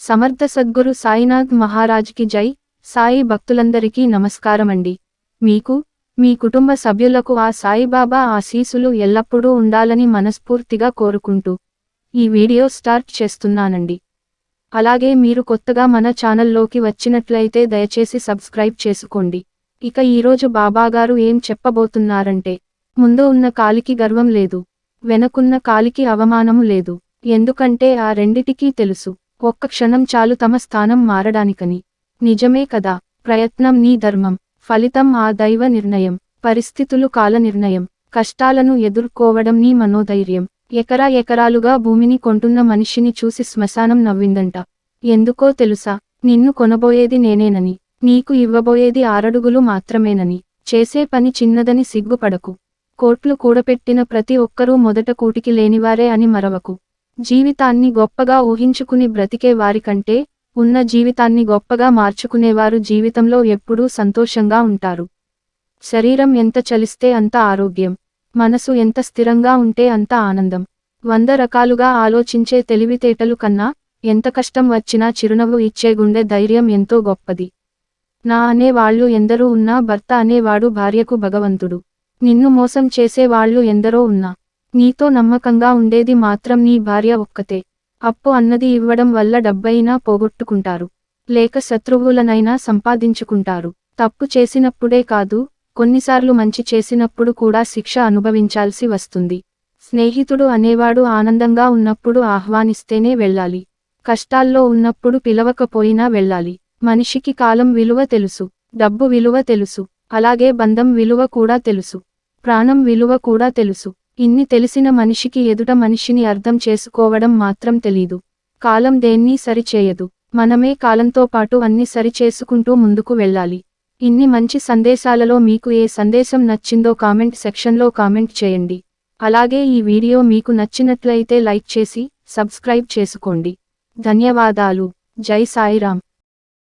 సమర్థ సద్గురు సాయినాథ్ మహారాజ్కి జై. సాయి భక్తులందరికీ నమస్కారమండి. మీకు మీ కుటుంబ సభ్యులకు ఆ సాయిబాబా ఆశీసులు ఎల్లప్పుడూ ఉండాలని మనస్ఫూర్తిగా కోరుకుంటూ ఈ వీడియో స్టార్ట్ చేస్తున్నానండి. అలాగే మీరు కొత్తగా మన ఛానల్లోకి వచ్చినట్లయితే దయచేసి సబ్స్క్రైబ్ చేసుకోండి. ఇక ఈరోజు బాబాగారు ఏం చెప్పబోతున్నారంటే ముందు ఉన్న కాలికి గర్వం లేదు వెనకున్న కాలికి అవమానము లేదు. ఎందుకంటే ఆ రెండిటికీ తెలుసు. ఒక్క క్షణం చాలు తమ స్థానం మారడానికని. నిజమే కదా ప్రయత్నం నీ ధర్మం ఫలితం ఆ దైవ నిర్ణయం పరిస్థితులు కాల నిర్ణయం కష్టాలను ఎదుర్కోవడం నీ మనోధైర్యం. ఎకరా ఎకరాలుగా భూమిని కొంటున్న మనిషిని చూసి శ్మశానం నవ్విందంట. ఎందుకో తెలుసా నిన్ను కొనబోయేది నేనేనని నీకు ఇవ్వబోయేది ఆరడుగులు మాత్రమేనని. చేసే పని చిన్నదని సిగ్గుపడకు. కోట్లు కూడపెట్టిన ప్రతి ఒక్కరూ మొదట కూటికి లేనివారే అని మరవకు. జీవితాన్ని గొప్పగా ఊహించుకుని బ్రతికే వారికంటే ఉన్న జీవితాన్ని గొప్పగా మార్చుకునేవారు జీవితంలో ఎప్పుడూ సంతోషంగా ఉంటారు. శరీరం ఎంత చలిస్తే అంత ఆరోగ్యం. మనసు ఎంత స్థిరంగా ఉంటే అంత ఆనందం. వంద రకాలుగా ఆలోచించే తెలివితేటలు కన్నా ఎంత కష్టం వచ్చినా చిరునవ్వు ఇచ్చే గుండె ధైర్యం ఎంతో గొప్పది. నా అనేవాళ్ళు ఎందరూ ఉన్నా భర్త అనేవాడు భార్యకు భగవంతుడు. నిన్ను మోసం చేసే వాళ్ళు ఎందరో ఉన్నా. నీతో నమ్మకంగా ఉండేది మాత్రం నీ భార్య ఒక్కతే. అప్పు అన్నది ఇవ్వడం వల్ల డబ్బైనా పోగొట్టుకుంటారు. లేక శత్రువులనైనా సంపాదించుకుంటారు. తప్పు చేసినప్పుడే కాదు కొన్నిసార్లు మంచి చేసినప్పుడు కూడా శిక్ష అనుభవించాల్సి వస్తుంది. స్నేహితుడు అనేవాడు ఆనందంగా ఉన్నప్పుడు ఆహ్వానిస్తేనే వెళ్ళాలి. కష్టాల్లో ఉన్నప్పుడు పిలవకపోయినా వెళ్ళాలి. మనిషికి కాలం విలువ తెలుసు డబ్బు విలువ తెలుసు అలాగే బంధం విలువ కూడా తెలుసు ప్రాణం విలువ కూడా తెలుసు. ఇన్ని తెలిసిన మనిషికి ఎదుట మనిషిని అర్థం చేసుకోవడం మాత్రం తెలీదు. కాలం దేన్నీ సరిచేయదు. మనమే కాలంతో పాటు అన్ని సరిచేసుకుంటూ ముందుకు వెళ్ళాలి. ఇన్ని మంచి సందేశాలలో మీకు ఏ సందేశం నచ్చిందో కామెంట్ సెక్షన్లో కామెంట్ చేయండి. అలాగే ఈ వీడియో మీకు నచ్చినట్లయితే లైక్ చేసి సబ్స్క్రైబ్ చేసుకోండి. ధన్యవాదాలు. జై సాయిరామ్.